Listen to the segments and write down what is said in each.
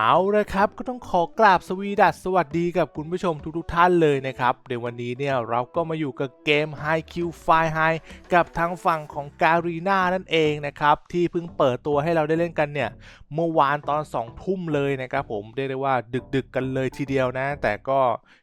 เอาละครับก็ต้องขอกราบสวีดัสสวัสดีกับคุณผู้ชมทุกๆท่านเลยนะครับเดี๋ยววันนี้เนี่ยเราก็มาอยู่กับเกม High Q Fire High กับทางฝั่งของการีนานั่นเองนะครับ ที่เพิ่งเปิดตัวให้เราได้เล่นกันเนี่ยเมื่อวานตอน2ทุ่มเลยนะครับผมเรียกได้ว่าดึกๆกกันเลยทีเดียวนะ แต่ก็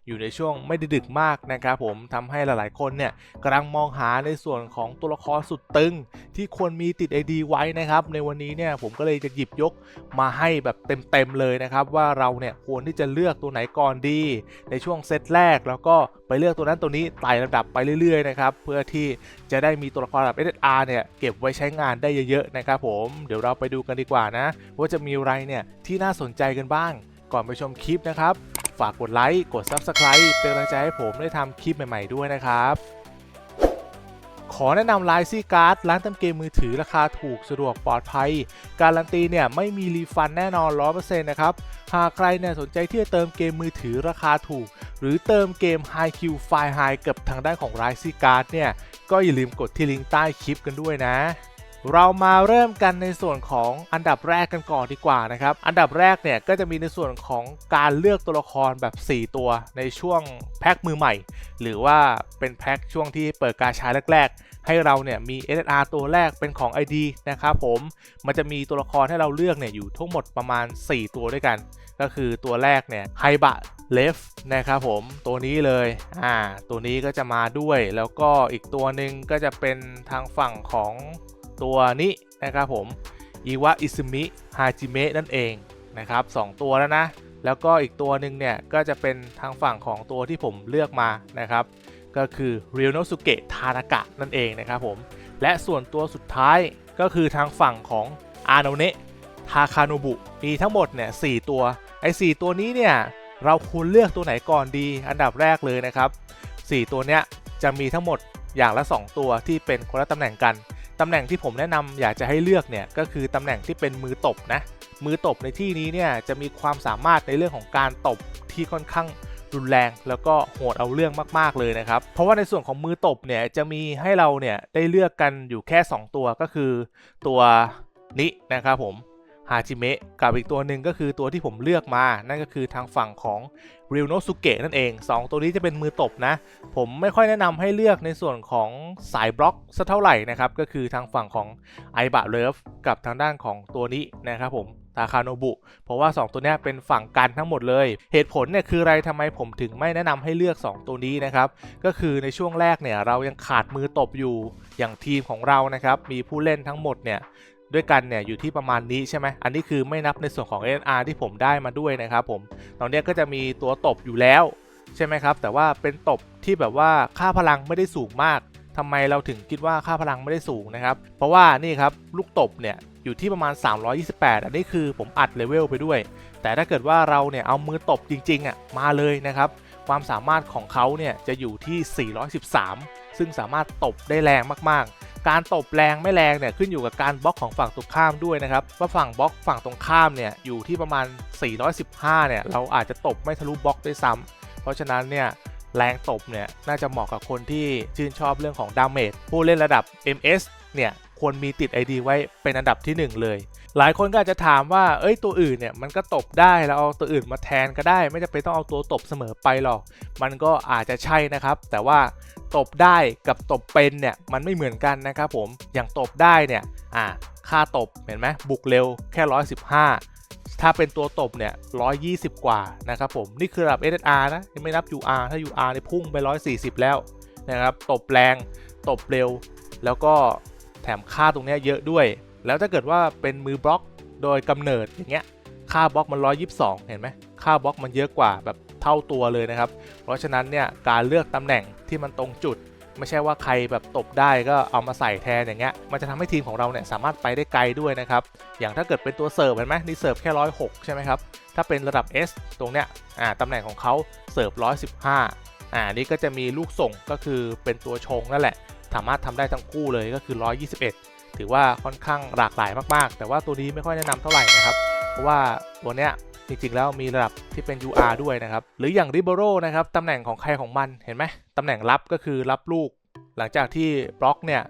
อยู่ในช่วงไม่ได้ดึกมากนะครับผมทำให้หลายๆคนเนี่ยกำลังมองหาในส่วนของตัวละครสุดตึง ที่ควรมีติด ID ไว้นะครับในวันนี้เนี่ยผมก็เลยจะหยิบยกมาให้แบบเต็มๆเลยนะครับว่าเราเนี่ยควรที่จะเลือกตัวไหนก่อนดี ในช่วงเซตแรกแล้วก็ไปเลือกตัวนั้นตัวนี้ไต่ลำดับไปเรื่อยๆนะครับเพื่อที่จะได้มีตัวละครระดับ SSR เนี่ยเก็บไว้ใช้งานได้เยอะๆนะครับผมเดี๋ยวเราไปดูกันดีกว่านะ ว่าจะมีอะไรเนี่ยที่น่าสนใจกันบ้าง ก่อนไปชมคลิปนะครับ ฝากกดไลค์กด Subscribe เป็นกำลังใจให้ผมได้ทำคลิปใหม่ ๆด้วยนะครับ ขอแนะนำไลซี่การ์ดร้านเติมเกมมือถือราคาถูกสะดวกปลอดภัย การันตีเนี่ยไม่มีรีฟันแน่นอน 100%นะครับ หากใครเนี่ยสนใจที่จะเติมเกมมือถือราคาถูก หรือเติมเกม High Q File High กับทางด้านของไลซี่การ์ดเนี่ยก็อย่าลืมกดที่ลิงก์ใต้คลิปกันด้วยนะ เรามาเริ่มกันในส่วนของอันดับแรกกันก่อนดีกว่านะครับ อันดับแรกเนี่ยก็จะมีในส่วนของการเลือกตัวละครแบบ 4 ตัวในช่วงแพ็คมือใหม่ หรือว่าเป็นแพ็คช่วงที่เปิดกาช้แรกๆ ให้เราเนี่ยมี SSR ตัวแรกเป็นของ ID นะครับผม มันจะมีตัวละครให้เราเลือกเนี่ยอยู่ทั้งหมดประมาณ 4 ตัวด้วยกัน ก็คือตัวแรกเนี่ยไฮบะเลฟนะครับผมตัวนี้เลยอ่าตัวนี้ก็จะมาด้วย แล้วก็อีกตัวหนึ่งก็จะเป็นทางฝั่งของ ตัวนี้นะครับผมอีวะอิซึมิฮาจิเมะนั่นเองนะครับสองตัวแล้วนะ แล้วก็อีกตัวหนึ่งเนี่ย ก็จะเป็นทางฝั่งของตัวที่ผมเลือกมานะครับ ก็คือเรียวโนสุเกะทานากะนั่นเองนะครับผม และส่วนตัวสุดท้ายก็คือทางฝั่งของอาโนเนะทาคาโนบุมีทั้งหมดเนี่ยสตัวไอ้สตัวนี้เนี่ยเราควรเลือกตัวไหนก่อนดีอันดับแรกเลยนะครับ 4 ตัวเนี้ยจะมีทั้งหมดอย่างละ 2 ตัวที่เป็นคนละตำแหน่งกัน ตำแหน่งที่ผมแนะนำอยากจะให้เลือกเนี่ยก็คือตำแหน่งที่เป็นมือตบนะ มือตบในที่นี้เนี่ยจะมีความสามารถในเรื่องของการตบที่ค่อนข้างรุนแรงแล้วก็โหดเอาเรื่องมาก ๆ เลยนะครับ เพราะว่าในส่วนของมือตบเนี่ยจะมีให้เราเนี่ยได้เลือกกันอยู่แค่ 2 ตัวก็คือตัวนี้นะครับผม ฮาจิเมะกับอีกตัวหนึ่งก็คือตัวที่ผมเลือกมา นั่นก็คือทางฝั่งของริวโนสุเกะนั่นเอง 2 ตัวนี้จะเป็นมือตบนะ ผมไม่ค่อยแนะนำให้เลือกในส่วนของสายบล็อกสักเท่าไหร่นะครับ ก็คือทางฝั่งของไอบะเลิฟกับทางด้านของตัวนี้นะครับผมทาคาโนบุ เพราะว่า 2 ตัวนี้เป็นฝั่งกันทั้งหมดเลย เหตุผลเนี่ยคืออะไรทำไมผมถึงไม่แนะนำให้เลือก 2 ตัวนี้นะครับ ก็คือในช่วงแรกเนี่ยเรายังขาดมือตบอยู่ อย่างทีมของเรานะครับ มีผู้เล่นทั้งหมดเนี่ย ด้วยกันเนี่ยอยู่ที่ประมาณนี้ใช่ไหมอันนี้คือไม่นับในส่วนของ NR ที่ผมได้มาด้วยนะครับผมตอนนี้ก็จะมีตัวตบอยู่แล้วใช่ไหมครับ แต่ว่าเป็นตบที่แบบว่าค่าพลังไม่ได้สูงมากทำไมเราถึงคิดว่าค่าพลังไม่ได้สูงนะครับ เพราะว่านี่ครับลูกตบเนี่ยอยู่ที่ประมาณ 328 อันนี้คือผมอัดเลเวลไปด้วย แต่ถ้าเกิดว่าเราเนี่ยเอามือตบจริงๆอะมาเลยนะครับ ความสามารถของเขาเนี่ยจะอยู่ที่ 413 ซึ่งสามารถตบได้แรงมากๆ การตบแรงไม่แรงเนี่ยขึ้นอยู่กับการบล็อกของฝั่งตรงข้ามด้วยนะครับว่าฝั่งบล็อกฝั่งตรงข้ามเนี่ยอยู่ที่ประมาณ 415 เนี่ยเราอาจจะตบไม่ทะลุบล็อกด้วยซ้ำเพราะฉะนั้นเนี่ยแรงตบเนี่ยน่าจะเหมาะกับคนที่ชื่นชอบเรื่องของดาเมจผู้เล่นระดับ MS เนี่ยควรมีติด ID ไว้เป็นอันดับที่ 1 เลย หลายคนก็อาจจะถามว่า เอ้ย ตัวอื่นเนี่ยมันก็ตบได้เราเอาตัวอื่นมาแทนก็ได้ ไม่จำเป็นต้องเอาตัวตบเสมอไปหรอก มันก็อาจจะใช่นะครับ แต่ว่าตบได้กับตบเป็นเนี่ยมันไม่เหมือนกันนะครับผม อย่างตบได้เนี่ย อ่า ค่าตบเห็นไหมบุกเร็วแค่ 115 ถ้าเป็นตัวตบเนี่ย 120 กว่านะครับผม นี่คือระดับ SSR นะ ยังไม่นับ UR ถ้า UR เนี่ยพุ่งไป 140 แล้วนะครับ ตบแรง ตบเร็ว แล้วก็แถมค่าตรงนี้เยอะด้วย แล้วถ้าเกิดว่าเป็นมือบล็อกโดยกำเนิดอย่างเงี้ยค่าบล็อกมัน 122 เห็นไหมค่าบล็อกมันเยอะกว่าแบบเท่าตัวเลยนะครับ เพราะฉะนั้นเนี่ยการเลือกตำแหน่งที่มันตรงจุด ไม่ใช่ว่าใครแบบตบได้ก็เอามาใส่แทนอย่างเงี้ยมันจะทำให้ทีมของเราเนี่ยสามารถไปได้ไกลด้วยนะครับ อย่างถ้าเกิดเป็นตัวเสิร์ฟเห็นไหมนี่เสิร์ฟแค่106ใช่ไหมครับถ้าเป็นระดับ S ตรงเนี้ยอ่าตำแหน่งของเขาเสิร์ฟ115อ่านี่ก็จะมีลูกส่งก็คือเป็นตัวชงนั่นแหละ สามารถทำได้ทั้งคู่เลยก็คือ 121 ถือว่าค่อนข้างหลากหลายมากๆ แต่ว่าตัวนี้ไม่ค่อยแนะนำเท่าไหร่นะครับ เพราะว่าตัวเนี้ยจริงๆแล้วมีระดับที่เป็น UR ด้วยนะครับ หรืออย่าง r i b e r o นะครับตำแหน่งของใครของมันเห็นไหมตำแหน่งรับก็คือรับลูก หลังจากที่บล็อกเนี่ย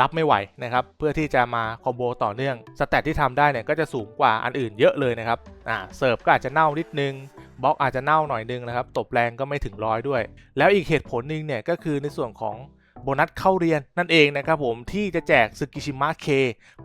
รับไม่ไหวนะครับ เพื่อที่จะมาคอมโบต่อเนื่องสแตทที่ทำได้เนี่ยก็จะสูงกว่าอันอื่นเยอะเลยนะครับอ่าเสิร์ฟก็อาจจะเน่านิดนึงบล็อกอาจจะเน่าหน่อยนึงนะครับ ตบแรงก็ไม่ถึงร้อยด้วย แล้วอีกเหตุผลหนึ่งเนี่ยก็คือในส่วนของ โบนัสเข้าเรียนนั่นเองนะครับผมที่จะแจกซึกิชิมะเค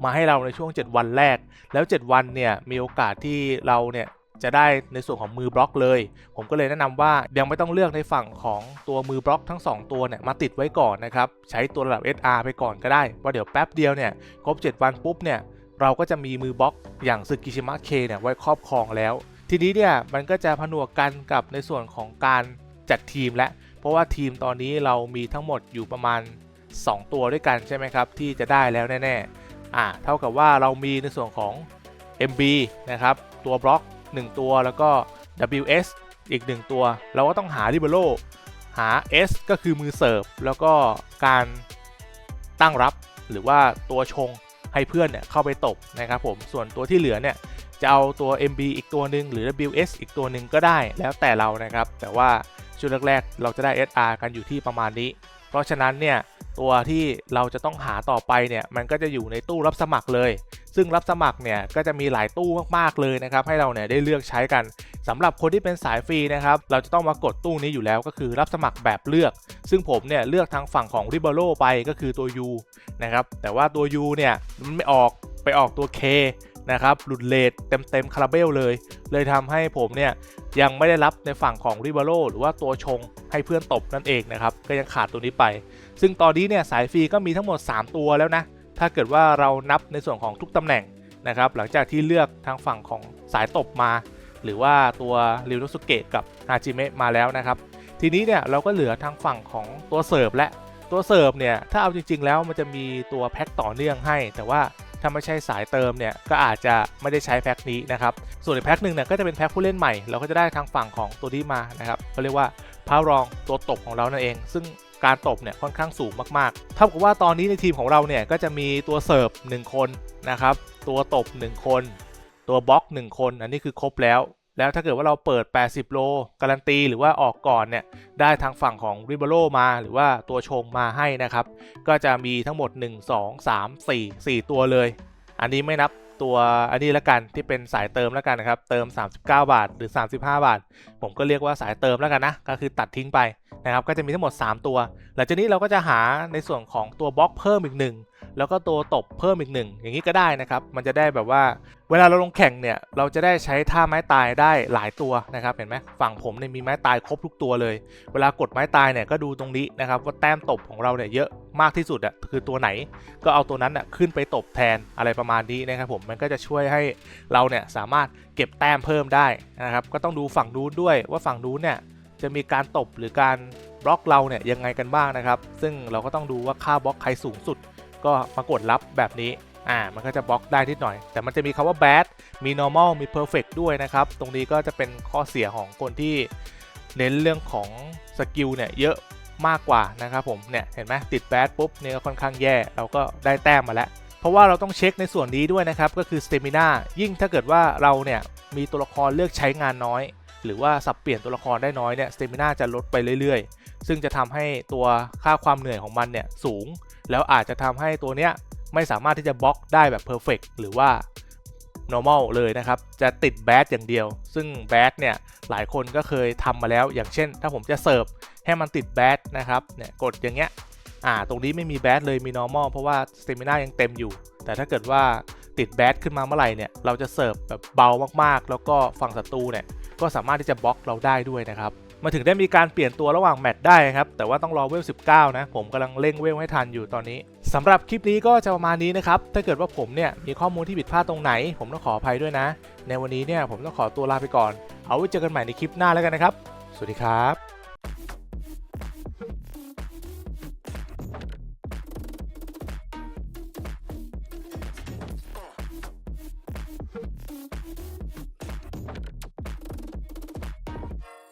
มาให้เราในช่วง 7 วันแรก แล้ว 7 วันเนี่ยมีโอกาสที่เราเนี่ยจะได้ในส่วนของมือบล็อกเลย ผมก็เลยแนะนำว่ายังไม่ต้องเลือกในฝั่งของตัวมือบล็อกทั้ง 2 ตัวเนี่ยมาติดไว้ก่อนนะครับ ใช้ตัวระดับ SR ไปก่อนก็ได้ว่าะเดี๋ยวแป๊บเดียวเนี่ยครบ 7 วันปุ๊บเนี่ยเราก็จะมีมือบล็อกอย่างซึกิชิมะเคเนี่ยไว้ครอบครองแล้ว ทีนี้เนี่ยมันก็จะผนวกกันกับในส่วนของการจัดทีมและ เพราะว่าทีมตอนนี้เรามีทั้งหมดอยู่ประมาณ 2 ตัวด้วยกันใช่ไหมครับ ที่จะได้แล้วแน่ๆอ่าเท่ากับว่าเรามีในส่วนของ MB นะครับ ตัวบล็อก 1 ตัวแล้วก็ WS อีก 1 ตัว เราก็ต้องหา Libero หา S ก็คือมือเสิร์ฟ แล้วก็การตั้งรับหรือว่าตัวชงให้เพื่อนเนี่ยเข้าไปตบนะครับผมส่วนตัวที่เหลือเนี่ยจะเอาตัว MB อีกตัวหนึ่งหรือ WS อีกตัวหนึ่งก็ได้แล้วแต่เรานะครับ แต่ว่า ช่วงแรกๆ เราจะได้ SR กันอยู่ที่ประมาณนี้ เพราะฉะนั้นเนี่ยตัวที่เราจะต้องหาต่อไปเนี่ยมันก็จะอยู่ในตู้รับสมัครเลย ซึ่งรับสมัครเนี่ยก็จะมีหลายตู้มากๆเลยนะครับให้เราเนี่ยได้เลือกใช้กันสำหรับคนที่เป็นสายฟรีนะครับเราจะต้องมากดตู้นี้อยู่แล้วก็คือรับสมัครแบบเลือก ซึ่งผมเนี่ยเลือกทางฝั่งของ r i b e r o ไปก็คือตัว U นะครับแต่ว่าตัว U เนี่ยมันไม่ออกไปออกตัว K นะครับหลุดเลทเต็มเต็มคาราเบลเลย เลยทำให้ผมเนี่ยยังไม่ได้รับในฝั่งของ r i b e r o หรือว่าตัวชงให้เพื่อนตบนั่นเองนะครับก็ยังขาดตัวนี้ไป ซึ่งตอนนี้เนี่ยสายฟรีก็มีทั้งหมด 3 ตัวแล้วนะถ้าเกิดว่าเรานับในส่วนของทุกตำแหน่งนะครับหลังจากที่เลือกทางฝั่งของสายตบมา หรือว่าตัวริวโนสุเกะกับฮาจิเมะมาแล้วนะครับทีนี้เนี่ยเราก็เหลือทางฝั่งของตัวเสิร์ฟและตัวเสิร์ฟเนี่ยถ้าเอาจริง ๆ แล้วมันจะมีตัวแพ็คต่อเนื่องให้ แต่ว่า ถ้าไม่ใช่สายเติมเนี่ยก็อาจจะไม่ได้ใช้แพ็คนี้นะครับส่วนอีกแพ็คหนึ่งเนี่ยก็จะเป็นแพ็คผู้เล่นใหม่เราก็จะได้ทางฝั่งของตัวนี้มานะครับเขาเรียกว่าพาวรองตัวตกของเรานั่นเอง ซึ่งการตบเนี่ยค่อนข้างสูงมากๆเท่ากับว่าตอนนี้ในทีมของเราเนี่ยก็จะมีตัวเสิร์ฟ1คนนะครับตัวตบ 1 คน ตัวบล็อก 1 คน อันนี้คือครบแล้ว แล้วถ้าเกิดว่าเราเปิด 80 โล การันตี หรือว่าออกก่อนเนี่ย ได้ทางฝั่งของริเบโรมา หรือว่าตัวชงมาให้นะครับ ก็จะมีทั้งหมด 1 2 3 4 4 ตัวเลย อันนี้ไม่นับตัวอันนี้ละกันที่เป็นสายเติมแล้วกันนะครับ เติม 39 บาทหรือ 35 บาท ผมก็เรียกว่าสายเติมแล้วกันนะ ก็คือตัดทิ้งไปนะครับ ก็จะมีทั้งหมด 3 ตัว หลังจากนี้เราก็จะหาในส่วนของตัวบล็อกเพิ่มอีกหนึ่ง แล้วก็ตัวตบเพิ่มอีกหนึ่งอย่างนี้ก็ได้นะครับ มันจะได้แบบว่าเวลาเราลงแข่งเนี่ยเราจะได้ใช้ท่าไม้ตายได้หลายตัวนะครับเห็นไหมฝั่งผมเนี่ยมีไม้ตายครบทุกตัวเลย เวลากดไม้ตายเนี่ยก็ดูตรงนี้นะครับว่าแต้มตบของเราเนี่ยเยอะมากที่สุดอะคือตัวไหนก็เอาตัวนั้นอะขึ้นไปตบแทนอะไรประมาณนี้นะครับผมมันก็จะช่วยให้เราเนี่ยสามารถเก็บแต้มเพิ่มได้นะครับก็ต้องดูฝั่งนู้นด้วยว่าฝั่งนู้นเนี่ยจะมีการตบหรือการบล็อกเราเนี่ยยังไงกันบ้างนะครับ ซึ่งเราก็ต้องดูว่าค่าบล็อกใครสูงสุด ก็มากดรับแบบนี้อ่ามันก็จะบล็อกได้นิดหน่อย แต่มันจะมีคำว่า bad มี normal มี perfect ด้วยนะครับ ตรงนี้ก็จะเป็นข้อเสียของคนที่เน้นเรื่องของสกิลเนี่ยเยอะมากกว่านะครับผมเนี่ยเห็นไหมติด bad ปุ๊บเนี่ยค่อนข้างแย่เราก็ได้แต้มมาแล้ว เพราะว่าเราต้องเช็คในส่วนนี้ด้วยนะครับ ก็คือ stamina ยิ่งถ้าเกิดว่าเราเนี่ยมีตัวละครเลือกใช้งานน้อย หรือว่าสับเปลี่ยนตัวละครได้น้อยเนี่ย stamina จะลดไปเรื่อยๆ ซึ่งจะทำให้ตัวค่าความเหนื่อยของมันเนี่ยสูง แล้วอาจจะทำให้ตัวเนี้ยไม่สามารถที่จะบล็อกได้แบบ perfect หรือว่า normal เลยนะครับ จะติด bad อย่างเดียว ซึ่ง bad เนี่ยหลายคนก็เคยทำมาแล้ว อย่างเช่น ถ้าผมจะเสิร์ฟให้มันติด bad นะครับเนี่ยกดอย่างเงี้ยอ่าตรงนี้ไม่มี bad เลยมี normal เพราะว่า stamina ยังเต็มอยู่ แต่ถ้าเกิดว่าติด bad ขึ้นมาเมื่อไหร่เนี่ยเราจะเสิร์ฟแบบเบามากๆ แล้วก็ฝั่งศัตรูเนี่ยก็สามารถที่จะบล็อกเราได้ด้วยนะครับ มาถึงได้มีการเปลี่ยนตัวระหว่างแมตช์ได้ครับ แต่ว่าต้องรอเวล 19 นะ ผมกำลังเร่งเวลให้ทันอยู่ตอนนี้สำหรับคลิปนี้ก็จะประมาณนี้นะครับ ถ้าเกิดว่าผมเนี่ยมีข้อมูลที่ผิดพลาดตรงไหน ผมต้องขออภัยด้วยนะ ในวันนี้เนี่ยผมต้องขอตัวลาไปก่อน เอาไว้เจอกันใหม่ในคลิปหน้าแล้วกันนะครับ สวัสดีครับ